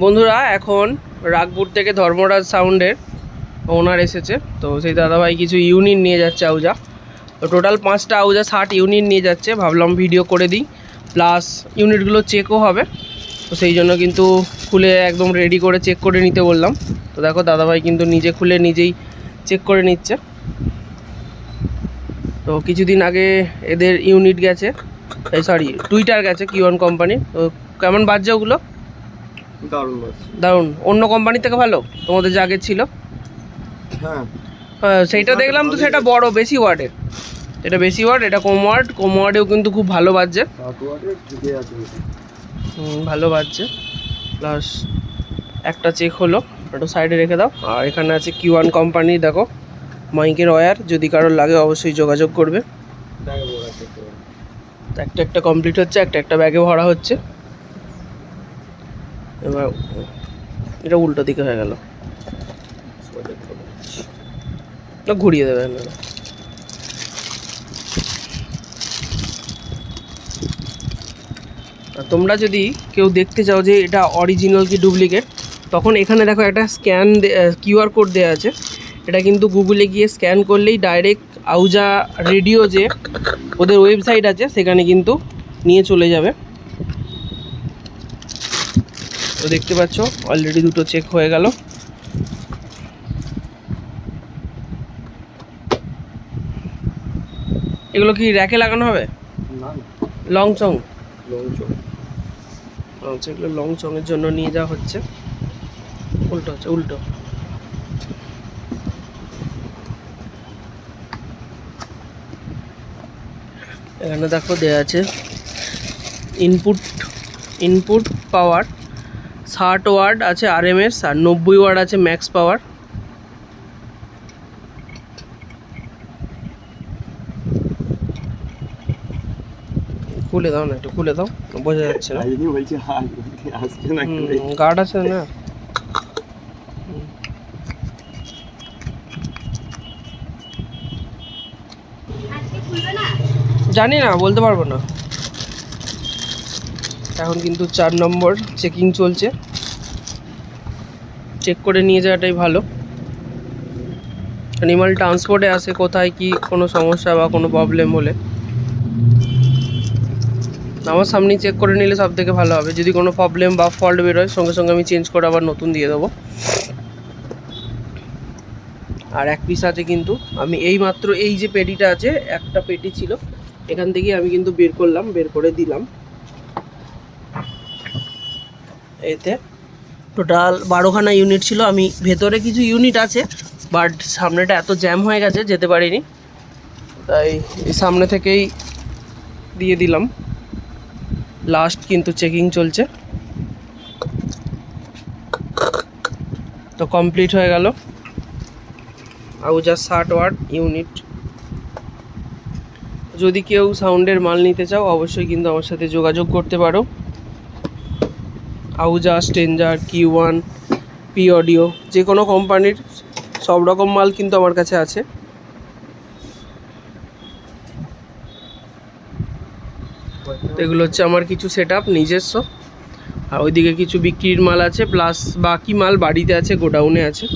বন্ধুরা, এখন রাগপুর থেকে ধর্মরাজ সাউন্ডের ওনার এসেছে। তো সেই দাদাভাই কিছু ইউনিট নিয়ে যাচ্ছে আউজা। তো টোটাল পাঁচটা আউজা, ষাট ইউনিট নিয়ে যাচ্ছে। ভাবলাম ভিডিও করে দিই। প্লাস ইউনিটগুলো চেকও হবে। তো সেই জন্য কিন্তু খুলে একদম রেডি করে চেক করে নিতে বললাম। তো দেখো, দাদাভাই কিন্তু নিজে খুলে নিজেই চেক করে নিচ্ছে। তো কিছুদিন আগে এদের ইউনিট গেছে। সরি টুইটার গেছে কিওয়ান কোম্পানি তো কেমন বাজছে ওগুলো? দারুণ দারুণ। অন্য কোম্পানি থেকে ভালো? তোমাদের যে আগে ছিল? হ্যাঁ। হ্যাঁ, সেইটা দেখলাম তো সেটা বড় বেশি ওয়ার্ডের এটা বেশি ওয়ার্ড এটা কম ওয়ার্ড কম ওয়ার্ডেও কিন্তু খুব ভালো বাজছে। ভালো বাজছে। প্লাস একটা চেক হলো একটু সাইডে রেখে দাও। আর এখানে আছে কিওয়ান কোম্পানি দেখো। মাইকের ওয়্যার যদি কারোর লাগে অবশ্যই যোগাযোগ করবে। একটা একটা কমপ্লিট হচ্ছে একটা একটা ব্যাগে ভরা হচ্ছে। এবার এটা উল্টো দিকে হয়ে গেল। ঘুরিয়ে দেবে তোমরা যদি কেউ দেখতে চাও যে এটা অরিজিনাল কি ডুপ্লিকেট তখন এখানে দেখো একটা স্ক্যান কিউআর কোড দেওয়া আছে। এটা কিন্তু গুগলে গিয়ে স্ক্যান করলেই ডাইরেক্ট আউজা রেডিও যে ওদের ওয়েবসাইট আছে, সেখানে কিন্তু নিয়ে চলে যাবে। তো দেখতে পাচ্ছ অলরেডি দুটো চেক হয়ে গেল। এগুলো কি র্যাকে লাগানো হবে? লং চং লং চং আচ্ছা এগুলো লং চংয়ের জন্য নিয়ে যাওয়া হচ্ছে। উল্টো হচ্ছে উল্টো। এখানে দেখো দেওয়া আছে ইনপুট ইনপুট পাওয়ার ষাট ওয়ার্ড আছে আর আরএমএস আর নব্বই ওয়ার্ড আছে ম্যাক্স পাওয়ার খুলে দাও না একটু খুলে দাও বোঝা যাচ্ছে না। বলছি আসছে না? গার্ড আছে না? জানি না বলতে পারব না। এখন কিন্তু চার নম্বর চেকিং চলছে। চেক করে নিয়ে যাওয়াটাই ভালো। অ্যানিমাল ট্রান্সপোর্টে আসে কোথায়, কি কোনো সমস্যা বা কোনো প্রবলেম হলে। আমার সামনেই চেক করে নিলে সব থেকে ভালো হবে। যদি কোনো প্রবলেম বা ফল্ট বেরোয়, সঙ্গে সঙ্গে আমি চেঞ্জ করে আবার নতুন দিয়ে দেবো। আর এক পিস আছে কিন্তু, আমি এই মাত্র এই যে পেটিটা আছে, একটা পেটি ছিল, এখান থেকে আমি কিন্তু বের করলাম, বের করে দিলাম। এতে। টোটাল বারোখানা ইউনিট ছিল। আমি ভেতরে কিছু ইউনিট আছে বাট সামনেটা এত জ্যাম হয়ে গেছে, যেতে পারিনি। তাই সামনে থেকেই দিয়ে দিলাম। লাস্ট কিন্তু চেকিং চলছে। তো কমপ্লিট হয়ে গেল। আউজা ষাট ওয়াট ইউনিট যদি কেউ সাউন্ডের মাল নিতে চাও, অবশ্যই কিন্তু আমার সাথে যোগাযোগ করতে পারো। আউজা স্টেঞ্জার কি ওয়ান পি অডিও যে কোনো কোম্পানির সব রকম মাল কিন্তু আমার কাছে আছে। এগুলো হচ্ছে আমার কিছু সেট আপ নিজস্ব। আর ওইদিকে কিছু বিক্রির মাল আছে প্লাস বাকি মাল বাড়িতে আছে, গোডাউনে আছে।